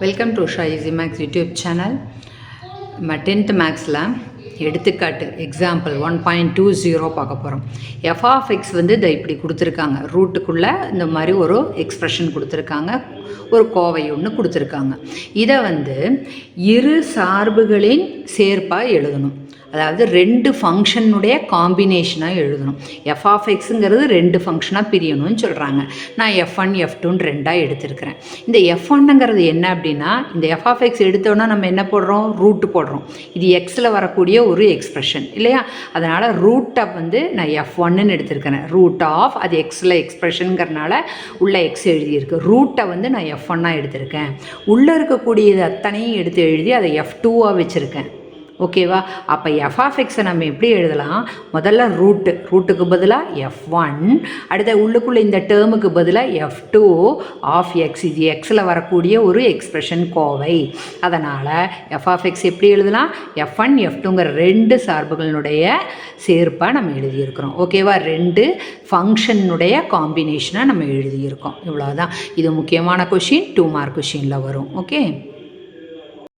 Welcome to Usha easy maths YouTube channel நம்ம tenth மேக்ஸில் எடுத்துக்காட்டு example one point two zero பார்க்க போகிறோம் எஃப் ஆஃப் எக்ஸ் வந்து இதை இப்படி கொடுத்துருக்காங்க. ரூட்டுக்குள்ளே இந்த மாதிரி ஒரு எக்ஸ்ப்ரெஷன் கொடுத்துருக்காங்க. ஒரு கோவை ஒன்று கொடுத்துருக்காங்க. இதை வந்து இரு சார்புகளின் சேர்ப்பாக எழுதணும். அதாவது ரெண்டு ஃபங்க்ஷனுடைய காம்பினேஷனாக எழுதணும். எஃப் ஆஃப் எக்ஸுங்கிறது ரெண்டு ஃபங்க்ஷனாக பிரியணும்னு சொல்கிறாங்க நான் எஃப் ஒன் எஃப் டூன்னு ரெண்டாக எடுத்திருக்கிறேன். இந்த எஃப் ஒன்னுங்கிறது என்ன அப்படின்னா இந்த எஃப் ஆஃப் எக்ஸ் எடுத்தோன்னா நம்ம என்ன போடுறோம்? ரூட்டு போடுறோம். இது எக்ஸில் வரக்கூடிய ஒரு எக்ஸ்ப்ரெஷன் இல்லையா? அதனால் ரூட்டை வந்து நான் எஃப் ஒன்னு எடுத்திருக்கிறேன் ரூட் ஆஃப் அது எக்ஸில் எக்ஸ்ப்ரெஷனுங்கிறனால உள்ள எக்ஸ் எழுதியிருக்கு. ரூட்டை வந்து நான் எஃப் ஒன்னாக எடுத்திருக்கேன். உள்ளே இருக்கக்கூடியது அத்தனையும் எடுத்து எழுதி அதை எஃப் டூவாக வச்சுருக்கேன். ஓகேவா? அப்போ எஃப்ஆஃப்எக்ஸை நம்ம எப்படி எழுதலாம்? முதல்ல ரூட்டு ரூட்டுக்கு பதிலாக எஃப் ஒன் அடுத்த உள்ளுக்குள்ளே இந்த டேர்முக்கு பதிலாக எஃப் டூ ஆஃப் எக்ஸ் இது எக்ஸில் வரக்கூடிய ஒரு எக்ஸ்பிரஷன் கோவை. அதனால் எஃப்ஆஃப்எக்ஸ் எப்படி எழுதலாம்? எஃப் ஒன் எஃப் டூங்கிற ரெண்டு சார்புகளினுடைய சேர்ப்பாக நம்ம எழுதியிருக்கிறோம். ஓகேவா? ரெண்டு ஃபங்க்ஷனுடைய காம்பினேஷனாக நம்ம எழுதியிருக்கோம். இவ்வளோதான் இது முக்கியமான கொஷின் டூ மார்க் கொஷினில் வரும். ஓகே